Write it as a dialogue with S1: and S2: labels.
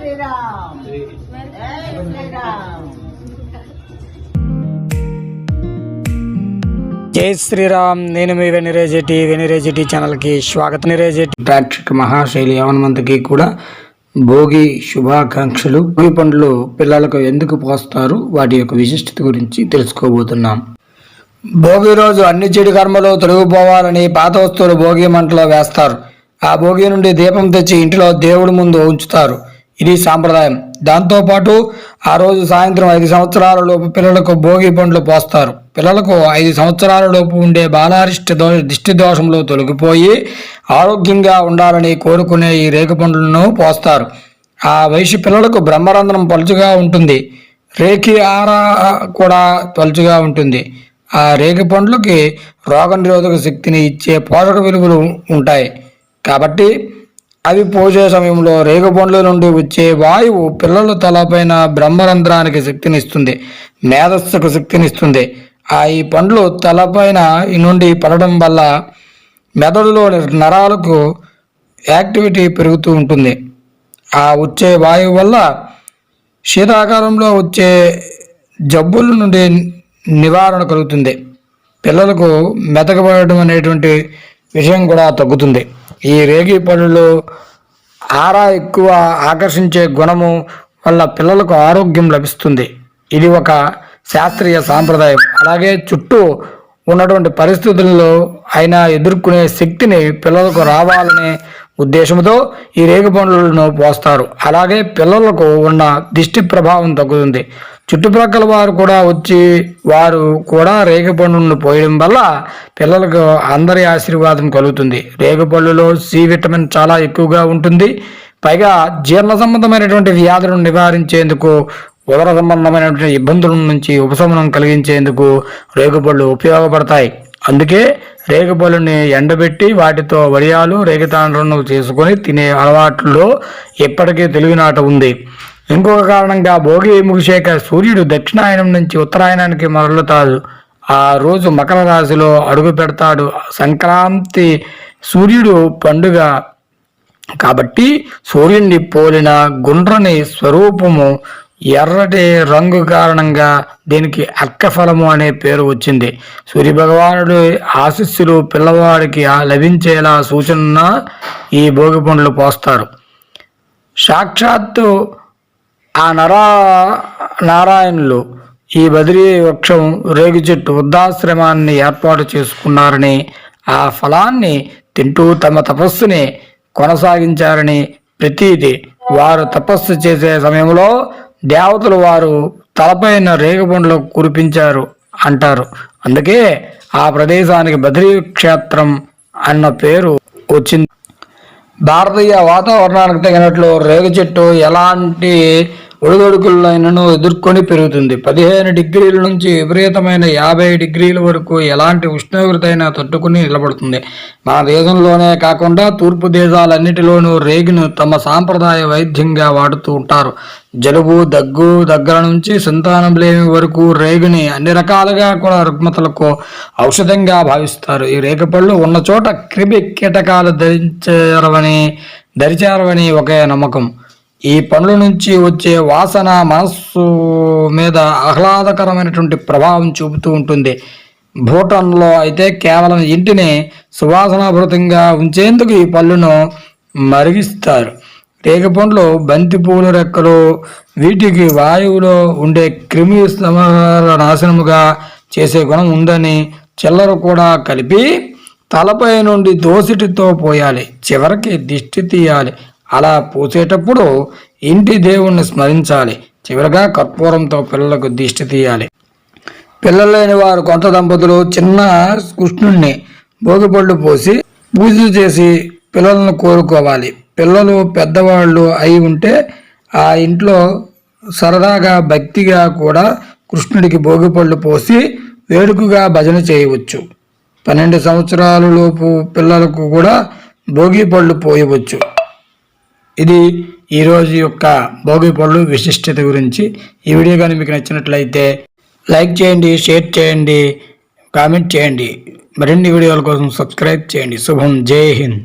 S1: శ్రీరామ్. జై శ్రీరామ్.
S2: జై శ్రీరామ్. నేను మీ వెనిరేజెటి వెనిరేజెటి ఛానల్కి స్వాగతం. వెనిరేజెటి ప్రేక్షక మహాశైలి యవనమంతకి కూడా భోగి శుభాకాంక్షలు. భోగి పండ్లు పిల్లలకు ఎందుకు పోస్తారు? వాటి యొక్క విశిష్టత గురించి తెలుసుకోబోతున్నాం. భోగి రోజు అన్ని చెడు కర్మలు తొలగిపోవాలని పాత వస్తువులు భోగి మంటలో వేస్తారు. ఆ భోగి నుండి దీపం తెచ్చి ఇంటిలో దేవుడి ముందు ఉంచుతారు. ఇది సాంప్రదాయం. దాంతోపాటు ఆ రోజు సాయంత్రం ఐదు సంవత్సరాల లోపు పిల్లలకు భోగి పండ్లు పోస్తారు. పిల్లలకు ఐదు సంవత్సరాల లోపు ఉండే బాలారిష్ట దో దిష్టి దోషంలో తొలగిపోయి ఆరోగ్యంగా ఉండాలని కోరుకునే ఈ రేగు పండ్లను పోస్తారు. ఆ వయసు పిల్లలకు బ్రహ్మరంధ్రం పలుచుగా ఉంటుంది. రేఖి ఆర కూడా తలుచుగా ఉంటుంది. ఆ రేగి పండ్లకి రోగనిరోధక శక్తిని ఇచ్చే పోషక విలువలు ఉంటాయి. కాబట్టి అవి పోసే సమయంలో రేగుపండ్ల నుండి వచ్చే వాయువు పిల్లల తలపైన బ్రహ్మరంధ్రానికి శక్తినిస్తుంది మేధస్సుకు శక్తినిస్తుంది. ఆ ఈ పండ్లు తలపైన నుండి పడడం వల్ల మెదడులోని నరాలకు యాక్టివిటీ పెరుగుతూ ఉంటుంది. ఆ వచ్చే వాయువు వల్ల శీతాకాలంలో వచ్చే జబ్బుల నుండి నివారణ కలుగుతుంది. పిల్లలకు మెతకబడడం అనేటువంటి విషయం కూడా తగ్గుతుంది. ఈ రేగి పనులు ఆరా ఎక్కువ ఆకర్షించే గుణము వల్ల పిల్లలకు ఆరోగ్యం లభిస్తుంది. ఇది ఒక శాస్త్రీయ సాంప్రదాయం. అలాగే చుట్టూ ఉన్నటువంటి పరిస్థితుల్లో అయినా ఎదుర్కొనే శక్తిని పిల్లలకు రావాలనే ఉద్దేశంతో ఈ రేగు పండ్లను పోస్తారు. అలాగే పిల్లలకు ఉన్న దిష్టి ప్రభావం తగ్గుతుంది. చుట్టుప్రక్కల వారు కూడా వచ్చి వారు కూడా రేగుపండును పోయడం వల్ల పిల్లలకు అందరి ఆశీర్వాదం కలుగుతుంది. రేగుపళ్ళులో సి విటమిన్ చాలా ఎక్కువగా ఉంటుంది. పైగా జీర్ణ సంబంధమైనటువంటి వ్యాధులను నివారించేందుకు ఉదర సంబంధమైనటువంటి ఇబ్బందుల నుంచి ఉపశమనం కలిగించేందుకు రేగుపళ్ళు ఉపయోగపడతాయి. అందుకే రేగుపళ్ళుని ఎండబెట్టి వాటితో వడియాలు రేగితాండ్రను చేసుకొని తినే అలవాట్లో ఇప్పటికీ తెలుగునాట ఉంది. ఇంకొక కారణంగా భోగి ముగిశాక సూర్యుడు దక్షిణాయనం నుంచి ఉత్తరాయణానికి మరలుతాడు. ఆ రోజు మకర రాశిలో అడుగు పెడతాడు. సంక్రాంతి సూర్యుడు పండుగ. కాబట్టి సూర్యుడిని పోలిన గుండ్రని స్వరూపము ఎర్రటి రంగు కారణంగా దీనికి అక్కఫలము అనే పేరు వచ్చింది. సూర్య భగవానుడు పిల్లవాడికి లభించేలా సూచన ఈ భోగి పండ్లు పోస్తారు. సాక్షాత్తు ఆ నరా నారాయణులు ఈ బదిరీ వృక్షం రేగు చెట్టు వృద్ధాశ్రమాన్ని ఏర్పాటు చేసుకున్నారని ఆ ఫలాన్ని తింటూ తమ తపస్సుని కొనసాగించారని ప్రతీది వారు తపస్సు చేసే సమయంలో దేవతలు వారు తలపైన రేగుపండ్లు కురిపించారు అంటారు. అందుకే ఆ ప్రదేశానికి బద్రీ క్షేత్రం అన్న పేరు వచ్చింది. భారతీయ వాతావరణానికి తగినట్లు రేగు చెట్టు ఎలాంటి ఒడిదొడుకులైనను ఎదుర్కొని పెరుగుతుంది. పదిహేను డిగ్రీల నుంచి విపరీతమైన యాభై డిగ్రీల వరకు ఎలాంటి ఉష్ణోగ్రత అయినా తట్టుకుని నిలబడుతుంది. మన దేశంలోనే కాకుండా తూర్పు దేశాలన్నిటిలోనూ రేగును తమ సాంప్రదాయ వైద్యంగా వాడుతూ ఉంటారు. జలుబు దగ్గు దగ్గర నుంచి సంతానం లేని వరకు రేగుని అన్ని రకాలుగా కూడా రుగ్మతలకు ఔషధంగా భావిస్తారు. ఈ రేగపళ్ళు ఉన్న చోట క్రిమి కీటకాలు ధరించారవని దరిచారవని ఒకే నమ్మకం. ఈ పండ్ల నుంచి వచ్చే వాసన మనస్సు మీద ఆహ్లాదకరమైనటువంటి ప్రభావం చూపుతూ ఉంటుంది. భూటన్లో అయితే కేవలం ఇంటిని సువాసనాభృతంగా ఉంచేందుకు ఈ పళ్ళును మరిగిస్తారు. రేగపండ్లు బంతి పూల రెక్కలు వీటికి వాయువులో ఉండే క్రిమి నాశనముగా చేసే గుణం ఉందని చిల్లర కూడా కలిపి తలపై నుండి దోసిటితో పోయాలి. చివరికి దిష్టి తీయాలి. అలా పూసేటప్పుడు ఇంటి దేవుణ్ణి స్మరించాలి. చివరిగా కర్పూరంతో పిల్లలకు దిష్టి తీయాలి. పిల్లలు లేని వారు కొంత దంపతులు చిన్న కృష్ణుణ్ణి భోగిపళ్ళు పోసి పూజ చేసి పిల్లలను కోరుకోవాలి. పిల్లలు పెద్దవాళ్ళు అయి ఉంటే ఆ ఇంట్లో సరదాగా భక్తిగా కూడా కృష్ణుడికి భోగిపళ్ళు పోసి వేడుకగా భజన చేయవచ్చు. పన్నెండు సంవత్సరాలలోపు పిల్లలకు కూడా భోగి పళ్ళు పోయవచ్చు. ఇది ఈరోజు యొక్క భోగి పళ్ళు విశిష్టత గురించి. ఈ వీడియో కానీ మీకు నచ్చినట్లయితే లైక్ చేయండి షేర్ చేయండి కామెంట్ చేయండి. మరిన్ని వీడియోల కోసం సబ్స్క్రైబ్ చేయండి. శుభం జై హింద్.